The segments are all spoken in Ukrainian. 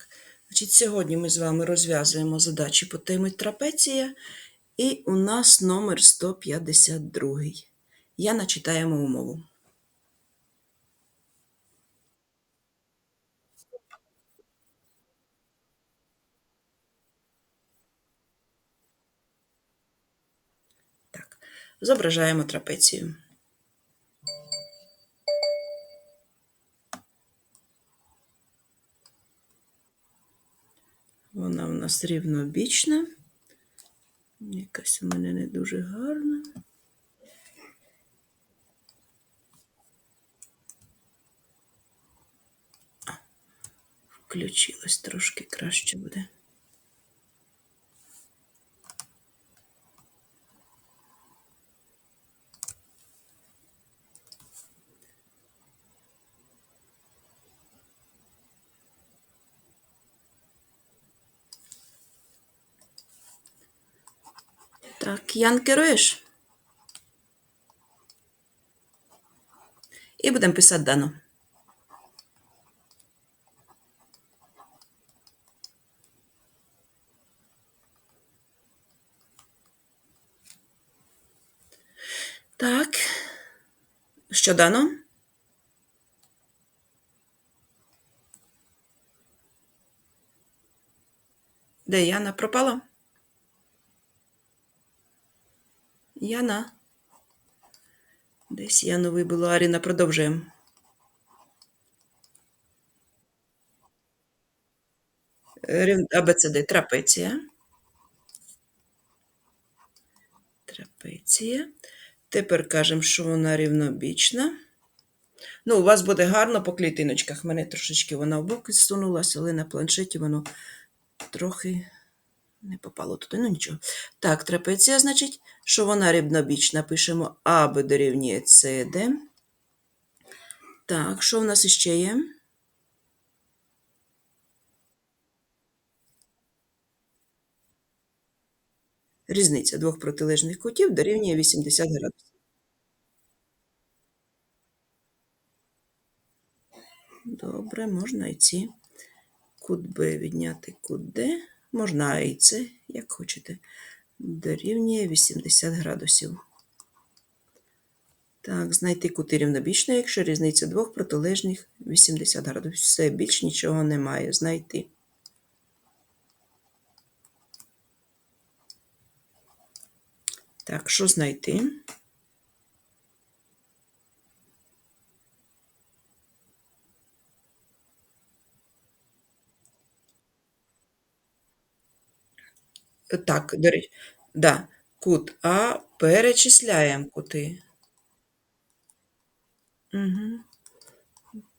Так, значить, сьогодні ми з вами розв'язуємо задачі по темі трапеція, і у нас номер 152. Я начитаємо умову. Зображаємо трапецію. Вона у нас рівнобічна. Якась у мене не дуже гарна. Включилось трошки краще буде. Так, Ян, керуєш? І будемо писати дано. Так. Що дано? Де Яна пропала? Яна. Десь Яну вибило, Аріна, продовжуємо. АБЦД трапеція. Трапеція. Тепер кажемо, що вона рівнобічна. Ну, у вас буде гарно по клітиночках. Мене трошечки вона в бок зсунулася, але на планшеті воно трохи не попало туди. Ну нічого. Так, трапеція, значить, що вона рівнобічна. Пишемо АБ дорівнює СД. Так, що в нас іще є? Різниця двох протилежних кутів дорівнює 80 градусів. Добре, можна і ці. Кут Б відняти кут Д. Можна і це, як хочете. Дорівнює 80 градусів. Так, знайти кути рівнобічно, якщо різниця двох протилежних 80 градусів. Все, більш нічого немає. Знайти. Так, що знайти? Так, до речі, да, кут А перечисляємо кути. Угу.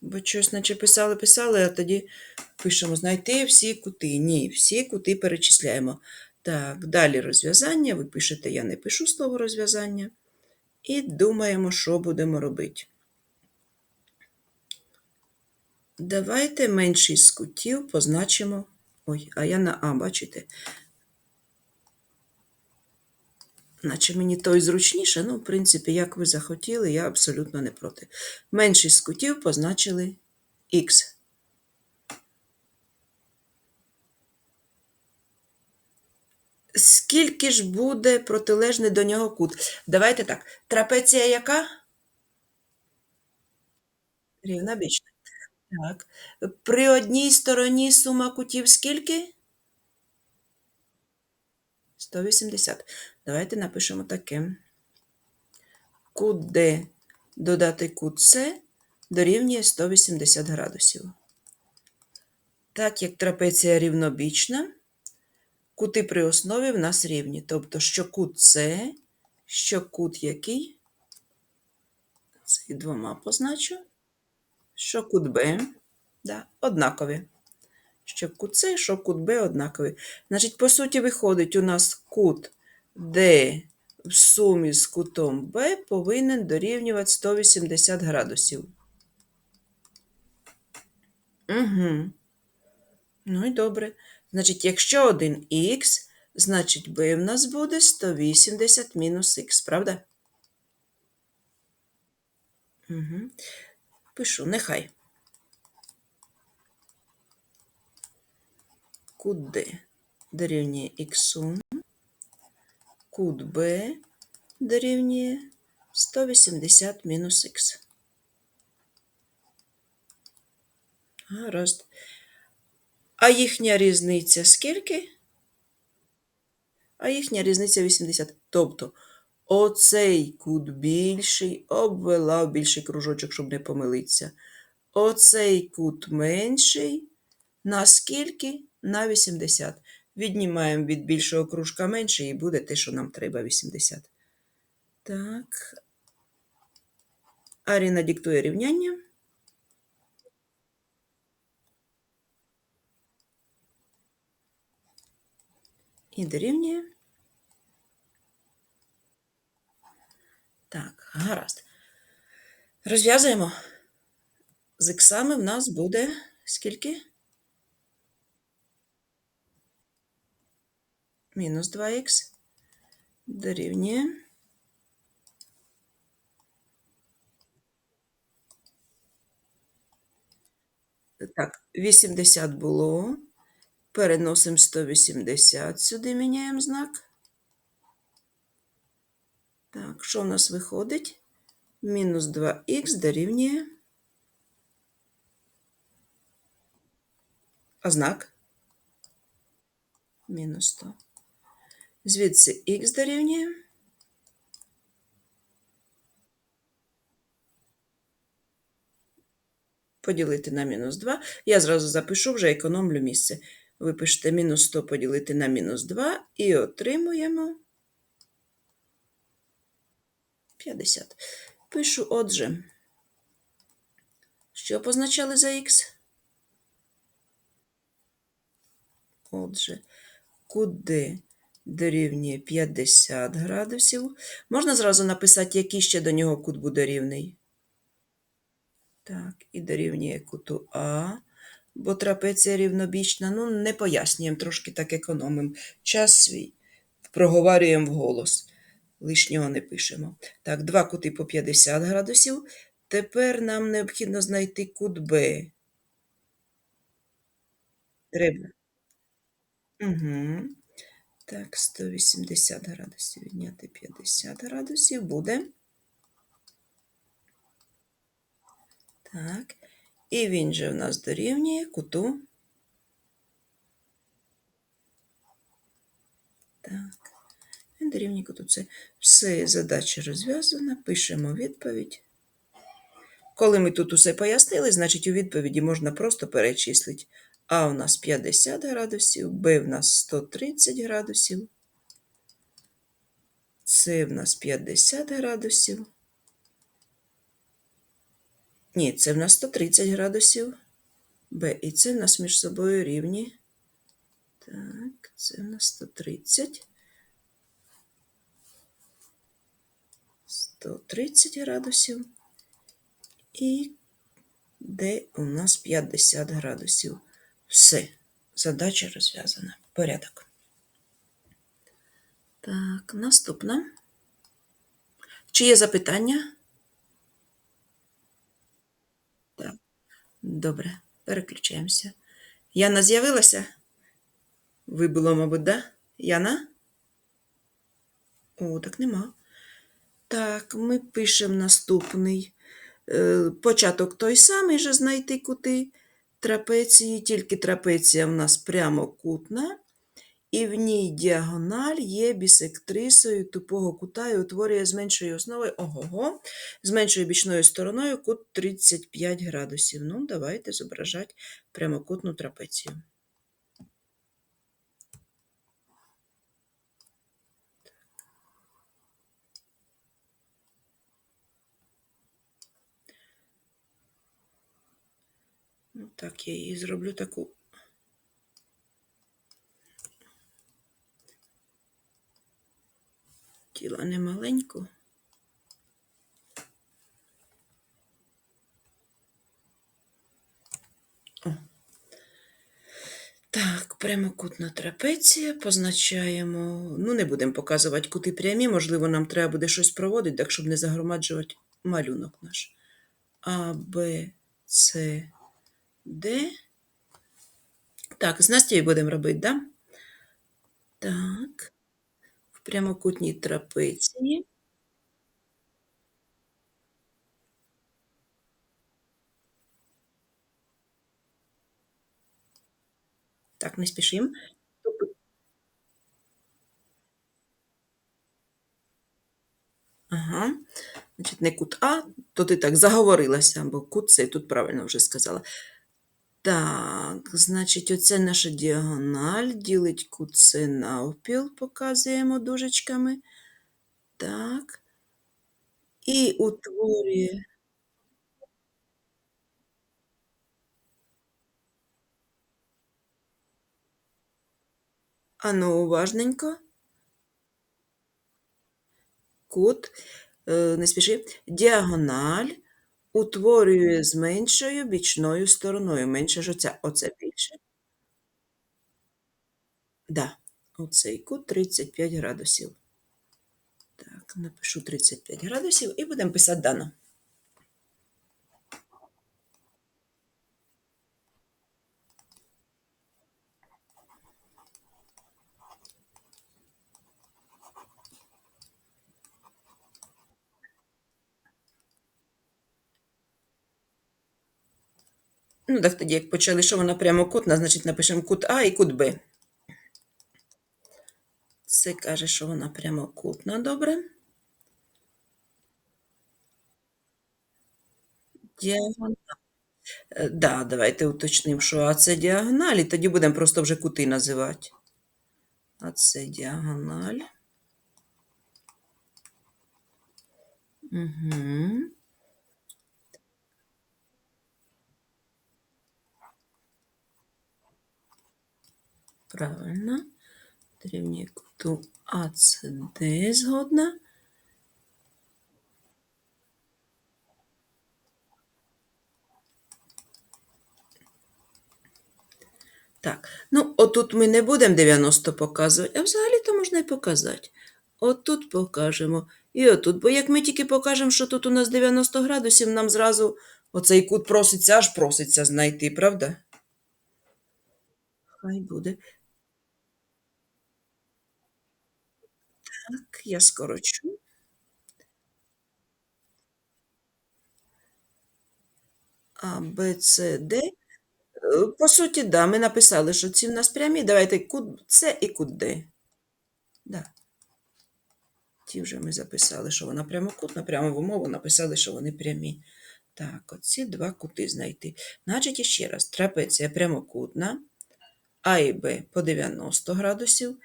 Бо щось наче писали, писали, а тоді пишемо знайти всі кути. Ні, всі кути перечисляємо. Так, далі розв'язання. Ви пишете, я не пишу слово розв'язання. І думаємо, що будемо робити. Давайте менший з кутів позначимо. Ой, а я на А, бачите? Наче мені той зручніше, ну, в принципі, як ви захотіли, я абсолютно не проти. Менший з кутів позначили Х. Скільки ж буде протилежний до нього кут? Давайте так. Трапеція яка? Рівнобічна. Так. При одній стороні сума кутів скільки? 180. Давайте напишемо таке. Кут Д додати кут С дорівнює 180 градусів. Так як трапеція рівнобічна, кути при основі в нас рівні. Тобто, що кут С, що кут який? Цих двома позначу. Що кут Б, да, однакові. Що кут С, що кут Б однакові. Значить, по суті, виходить, у нас кут Д в сумі з кутом Б повинен дорівнювати 180 градусів. Угу. Ну і добре. Значить, якщо один х, значить b в нас буде 180 мінус х, правда? Угу. Пишу, нехай. Кут D дорівнює х, кут B дорівнює 180 мінус х. Гаразд. А їхня різниця скільки? А їхня різниця 80. Тобто оцей кут більший, обвела в більший кружочок, щоб не помилитися. Оцей кут менший. На скільки? На 80. Віднімаємо від більшого кружка менше, і буде те, що нам треба 80. Так. Аріна диктує рівняння. І дорівнює. Так, гаразд. Розв'язуємо. З іксами в нас буде скільки? Мінус 2х дорівнює. Так, 80 було. Переносимо 180 сюди, міняємо знак. Так, що в нас виходить? Мінус 2х дорівнює. А знак? Мінус 100. Звідси х дорівнює. Поділити на мінус 2. Я зразу запишу, вже економлю місце. Ви пишете мінус 100 поділити на мінус 2 і отримуємо 50. Пишу, отже, що позначали за х? Отже, куди дорівнює 50 градусів. Можна зразу написати, який ще до нього кут буде рівний. Так, і дорівнює куту А, бо трапеція рівнобічна. Ну, не пояснюємо, трошки так економимо. Час свій проговорюємо вголос. Лишнього не пишемо. Так, два кути по 50 градусів. Тепер нам необхідно знайти кут Б. Треба. Угу. Так, 180 градусів відняти 50 градусів буде. Так. І він же в нас дорівнює куту. Так. Він дорівнює куту С. Все, задача розв'язана. Пишемо відповідь. Коли ми тут усе пояснили, значить у відповіді можна просто перечислити. А у нас 50 градусів, Б в нас 130 градусів, С в нас 50 градусів. Ні, це в нас 130 градусів. Б і С в нас між собою рівні. Так, це в нас 130. 130 градусів. І Д у нас 50 градусів. Все, задача розв'язана. Порядок. Так, наступна. Чи є запитання? Так. Добре, переключаємося. Яна з'явилася? Ви було, мабуть, да? Яна? О, так нема. Так, ми пишемо наступний. Е, початок той самий же знайти кути трапеції, тільки трапеція в нас прямокутна, і в ній діагональ є бісектрисою тупого кута і утворює з меншою основою ого, з меншою бічною стороною кут 35 градусів. Ну, давайте зображати прямокутну трапецію. Ну, так, я її зроблю таку. Тіла не маленьку. Так, прямокутна трапеція, позначаємо, ну, не будемо показувати кути прямі, можливо, нам треба буде щось проводити, так щоб не загромаджувати малюнок наш. А, Б, С, Д. Так, з Настею будемо робити, да? Так, в прямокутній трапеції. Так, не спішимо. Ага. Значить, не кут А, то ти так заговорилася, бо кут С, тут правильно вже сказала. Так, значить, оце наша діагональ ділить кут навпіл, показуємо дужечками. Так. І утворює. Ану, уважненько. Кут, е, не спіши, діагональ утворює з меншою бічною стороною. Менше ж оця, оце більше. Да, оцей кут 35 градусів. Так, напишу 35 градусів і будемо писати дано. Ну, так тоді, як почали, що вона прямокутна, значить напишемо кут А і кут Б. Це каже, що вона прямокутна, добре. Діагональ. Е, Да, давайте уточнимо, що А це діагональ, і тоді будемо просто вже кути називати. А це діагональ. Угу. Правильно. Дорівнює куту АЦД згодна. Так, ну отут ми не будемо 90 показувати, а взагалі-то можна і показати. Отут покажемо і отут. Бо як ми тільки покажемо, що тут у нас 90 градусів, нам зразу оцей кут проситься, аж проситься знайти, правда? Хай буде. Так, я скорочу. А, Б, С, Д. Е, По суті, да, ми написали, що ці в нас прямі. Давайте кут С і кут Д. Да. Ті вже ми записали, що вона прямокутна, прямо в умову написали, що вони прямі. Так, оці два кути знайти. Значить, іще раз, трапеція прямокутна, А і Б по 90 градусів.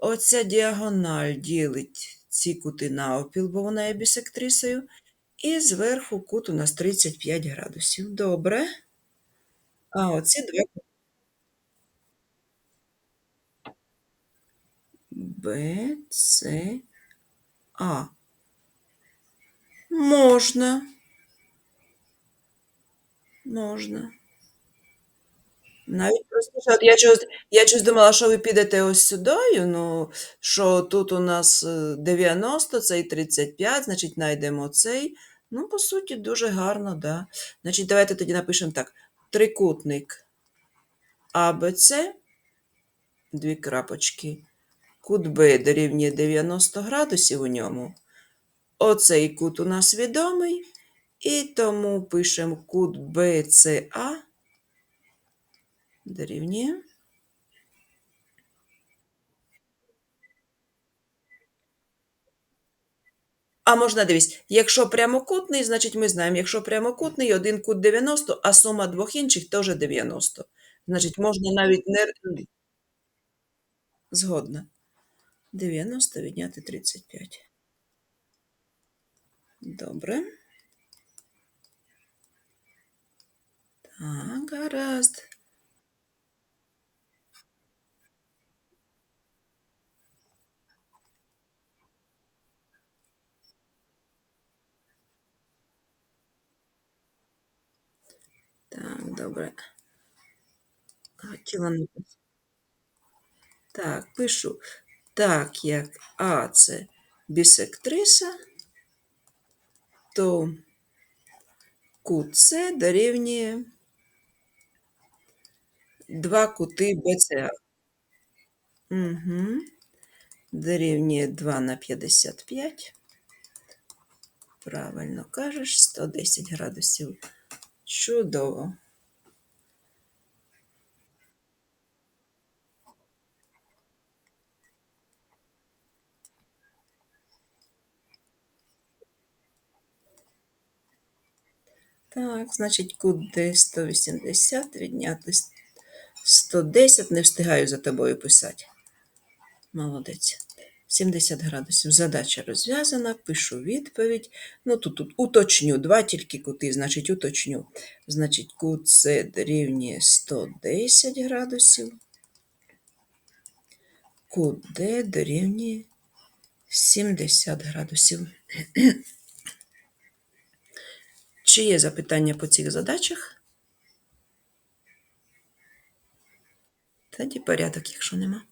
Оця діагональ ділить ці кути навпіл, бо вона є бісектрисою. І зверху кут у нас 35 градусів. Добре. А оці два. Б, С, А. Можна. Можна. Навіть простіше. От я чогось, я чогось думала, що ви підете ось сюди, ну, що тут у нас е, 90, цей 35, значить, знайдемо цей. Ну, по суті, дуже гарно, да. Значить, давайте тоді напишемо так. Трикутник АБЦ, дві крапочки, кут Б дорівнює 90 градусів у ньому. Оцей кут у нас відомий, і тому пишемо кут БЦА дорівнює. А можна дивись, якщо прямокутний, значить ми знаємо, якщо прямокутний, один кут 90, а сума двох інших теж 90. Значить, можна навіть не згодна. 90 відняти 35. Добре. Так, гаразд. Так, добре. Хотіла. Так, пишу. Так, як А це бісектриса, то кут С дорівнює два кути БЦА. Угу. Дорівнює 2 на 55. Правильно кажеш, 110 градусів. Чудово. Так, значить, кут Д 180 відняти 110. Не встигаю за тобою писати. Молодець. 70 градусів. Задача розв'язана, пишу відповідь. Ну, тут, тут уточню, два тільки кути, значить, уточню. Значить, кут С дорівнює 110 градусів. Кут Д дорівнює 70 градусів. Чи є запитання по цих задачах? Тоді порядок, якщо нема.